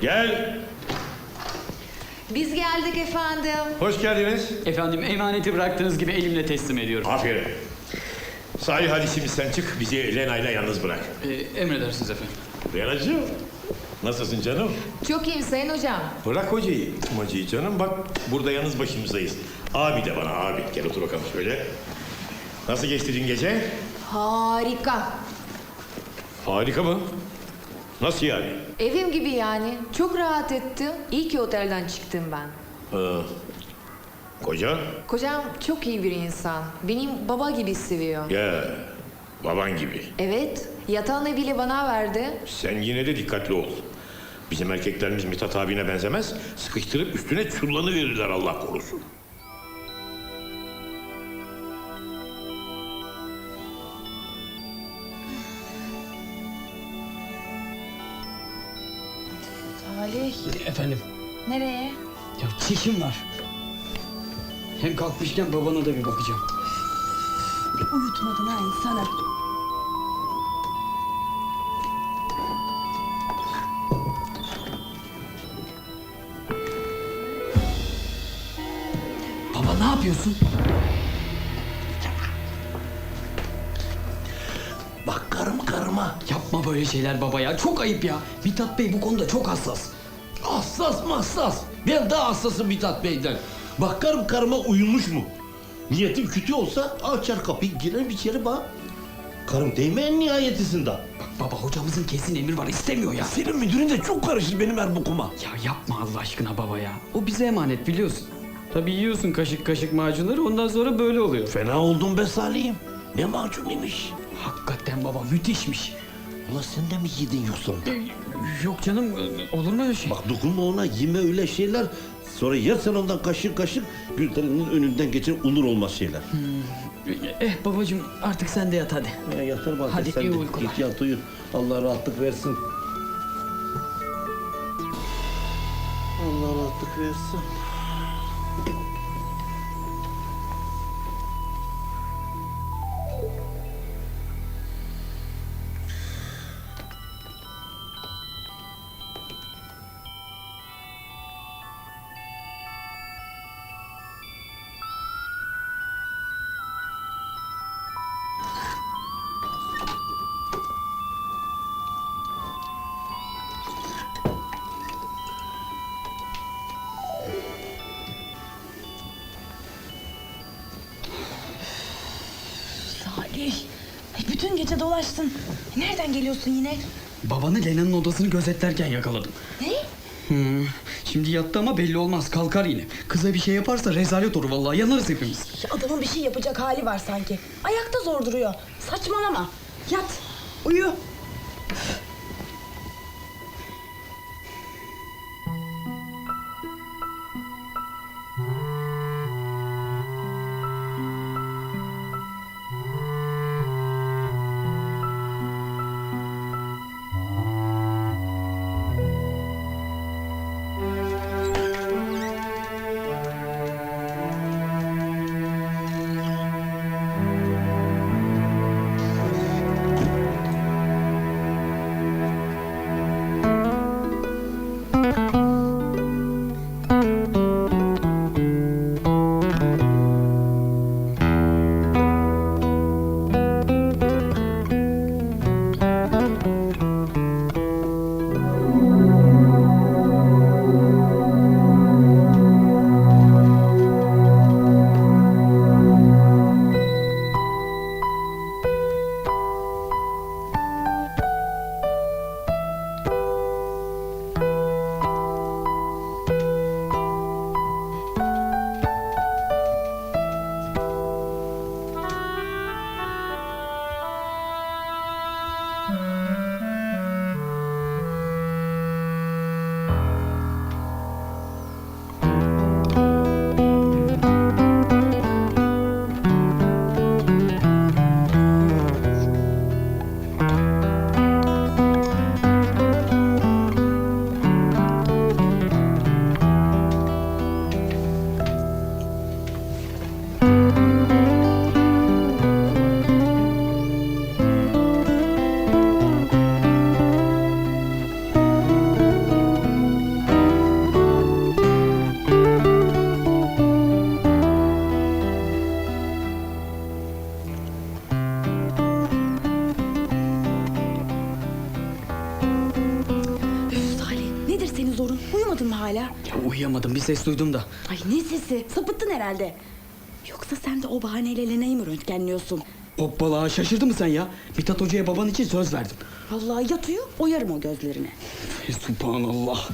Gel. Biz geldik efendim. Hoş geldiniz. Efendim emaneti bıraktığınız gibi elimle teslim ediyorum. Aferin. Salih hadi şimdi sen çık. Bizi Lena'yla yalnız bırak. Ee, emredersiniz efendim. Lena'cığım. Nasılsın canım? Çok iyiyim Sayın Hocam. Bırak hocayı. Hocayı canım bak burada yalnız başımızdayız. Abi de bana abi. Gel otur bakalım şöyle. Nasıl geçti dün gece? Harika. Harika mı? Nasıl yani? Evim gibi yani. Çok rahat ettim. İyi ki otelden çıktım ben. Ee, koca? Kocam çok iyi bir insan. Benim baba gibi seviyor. Ya baban gibi. Evet, yatağını bile bana verdi. Sen yine de dikkatli ol. Bizim erkeklerimiz Mithat abine benzemez. Sıkıştırıp üstüne çullanı verirler Allah korusun. Salih, Efendim. nereye? Ya çişim var. Hem kalkmışken babana da bir bakacağım. Bir uyutmadın ha insanı. Baba ne yapıyorsun? Bak karım karıma. Yapma böyle şeyler baba ya. Çok ayıp ya. Mithat Bey bu konuda çok hassas. Hassas hassas? Ben daha hassasım Mithat Bey'den. Bak karım karıma uyumuş mu? Niyetim kötü olsa açar kapıyı girer içeri bak. Karım değme en nihayetisinde. Bak baba hocamızın kesin emir var istemiyor ya. Senin müdürün de çok karışır benim her bokuma. Ya yapma Allah aşkına baba ya. O bize emanet biliyorsun. Tabii yiyorsun kaşık kaşık macunları ondan sonra böyle oluyor. Fena oldum be Salih'im. Ne macun imiş. Hakikaten baba müthişmiş. Ulan sen de mi yedin yoksa? Yok canım olur mu öyle şey? Bak dokunma ona yeme öyle şeyler. Sonra yersen ondan kaşık kaşık Gülden'in önünden geçer olur olmaz şeyler. Eh babacığım artık sen de yat hadi. Ya yatar bak Hadi, sen iyi de uykular. git yat uyu. Allah rahatlık versin. Allah rahatlık versin. Ay bütün gece dolaştın. Nereden geliyorsun yine? Babanı Lena'nın odasını gözetlerken yakaladım. Ne? Hı. Şimdi yattı ama belli olmaz kalkar yine. Kıza bir şey yaparsa rezalet olur vallahi yanarız hepimiz. Ya adamın bir şey yapacak hali var sanki. Ayakta zor duruyor. Saçmalama. Yat, uyu. Hala? Ya uyuyamadım bir ses duydum da. Ay ne sesi? Sapıttın herhalde. Yoksa sen de o bahaneyle Lena'yı mı röntgenliyorsun? Hoppala şaşırdı mı sen ya? Mithat Hoca'ya baban için söz verdim. Vallahi yat uyu, oyarım o gözlerini. Subhanallah.